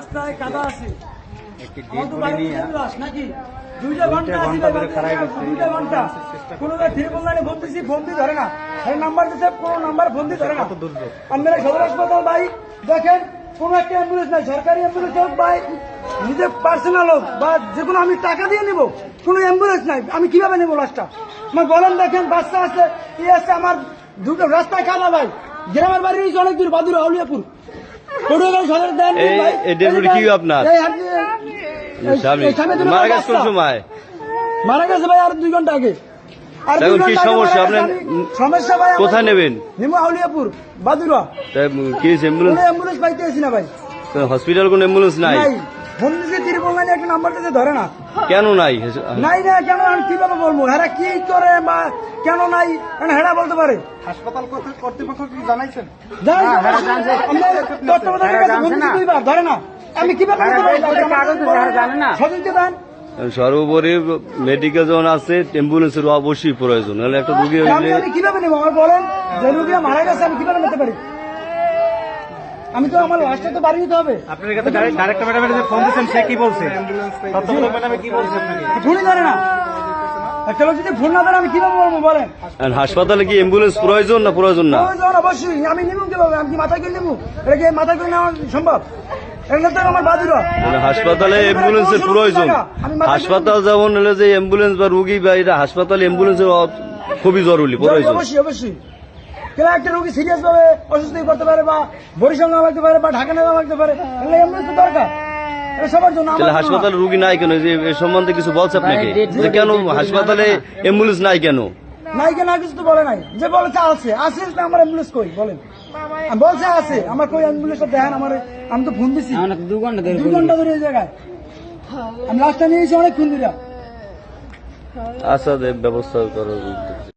রাস্তায় কাদা আছে। একটি নিয়ে নাকি? দুইটা ঘণ্টা আসি। দুইটা ঘণ্টা। কোনো ত্রিপুল লাইনে ফোন দিছি ফোন দিয়ে ধরে না। এই নাম্বার দিতে কোনো নাম্বার ফোন দিয়ে ধরে না। কত সদর হাসপাতাল ভাই। দেখেন কোন একটা অ্যাম্বুলেন্স নাই সরকারি অ্যাম্বুলেন্স হোক ভাই পার্সোনাল হোক বা যে কোনো আমি টাকা দিয়ে নিব। কোনো অ্যাম্বুলেন্স নাই। আমি কীভাবে নেব লাশটা আমার বলেন দেখেন বাচ্চা আছে ই আছে আমার দুটো রাস্তায় কাদা ভাই। গ্রামের বাড়ি অনেক দূর বাদুর আউলিয়াপুর ভাই। কি আপনার? মারা গেছে কোন সময়? মারা গেছে আর দুই ঘণ্টা আগে। কি সমস্যা? সমস্যা ভাই কোথায় নেবেন? নেব আউলিয়াপুর বাদুরা কি অ্যাম্বুলেন্স? অ্যাম্বুলেন্স না ভাই। হসপিটাল কোন অ্যাম্বুলেন্স নাই। ফোন দিছে তিরুপল লাইনে একটা নাম্বার দিতে ধরে না। কেন নাই? নাই না কেন আমি কীভাবে বলব? হেরা কি করে বা কেন নাই? হেরা বলতে পারে। হাসপাতাল কর্তৃপক্ষ কি জানাইছেন? ধরে না। আমি কীভাবে। সদিনকে দেন। সর্বোপরি মেডিকেল যখন আছে অ্যাম্বুলেন্সের অবশ্যই প্রয়োজন। একটা রুগী কীভাবে নেব? আমার বলেন যে রুগীরা মারা গেছে আমি কীভাবে নিতে পারি? আমি তো আমার লাস্টে তো বাড়ি দিতে হবে। আপনার কাছে ডাইরেক্টর ম্যাডামের যে ফোন দিচ্ছেন সে কি বলছে? তত্ত্বাবধায়ক ম্যাডামে কি বলছে আপনাকে। ফোনই ধরে না। একটা লোক যদি ফোন না ধরে আমি কীভাবে বলব বলেন? হাসপাতালে কি অ্যাম্বুলেন্স প্রয়োজন না প্রয়োজন না? প্রয়োজন অবশ্যই আমি নিবো কীভাবে? আমি কি মাথায় করে নেব? এটা কি মাথায় করে নেওয়া সম্ভব? মানে হাসপাতালে অ্যাম্বুলেন্সের প্রয়োজন। হাসপাতাল যেমন হলে যে অ্যাম্বুলেন্স বা রুগী বা এটা হাসপাতালে অ্যাম্বুলেন্সের খুবই জরুরি প্রয়োজন। অবশ্যই অবশ্যই। কেন একটা রোগী সিরিয়াস ভাবে অসুস্থ পড়তে পারে বা বরিশাল না লাগতে পারে বা ঢাকা না লাগতে পারে তাহলে অ্যাম্বুলেন্স তো দরকার। তাহলে। হাসপাতালে রুগী নাই কেন? এ সম্বন্ধে কিছু বলছে আপনাকে? যে কেন হাসপাতালে অ্যাম্বুলেন্স নাই কেন? নাই কেন কিছু তো বলে নাই। যে বলেছে আছে। আছে না আমার অ্যাম্বুলেন্স কই? বলেন। বলছে আছে। আমার কই অ্যাম্বুলেন্সটা দেখেন আমার। আমি তো ফোন দিছি। দু ঘণ্টা দু ঘণ্টা ধরে এই জায়গায়। আমি লাস্টটা নিয়েছি অনেক খুন দিরা আচ্ছা ব্যবস্থা করো।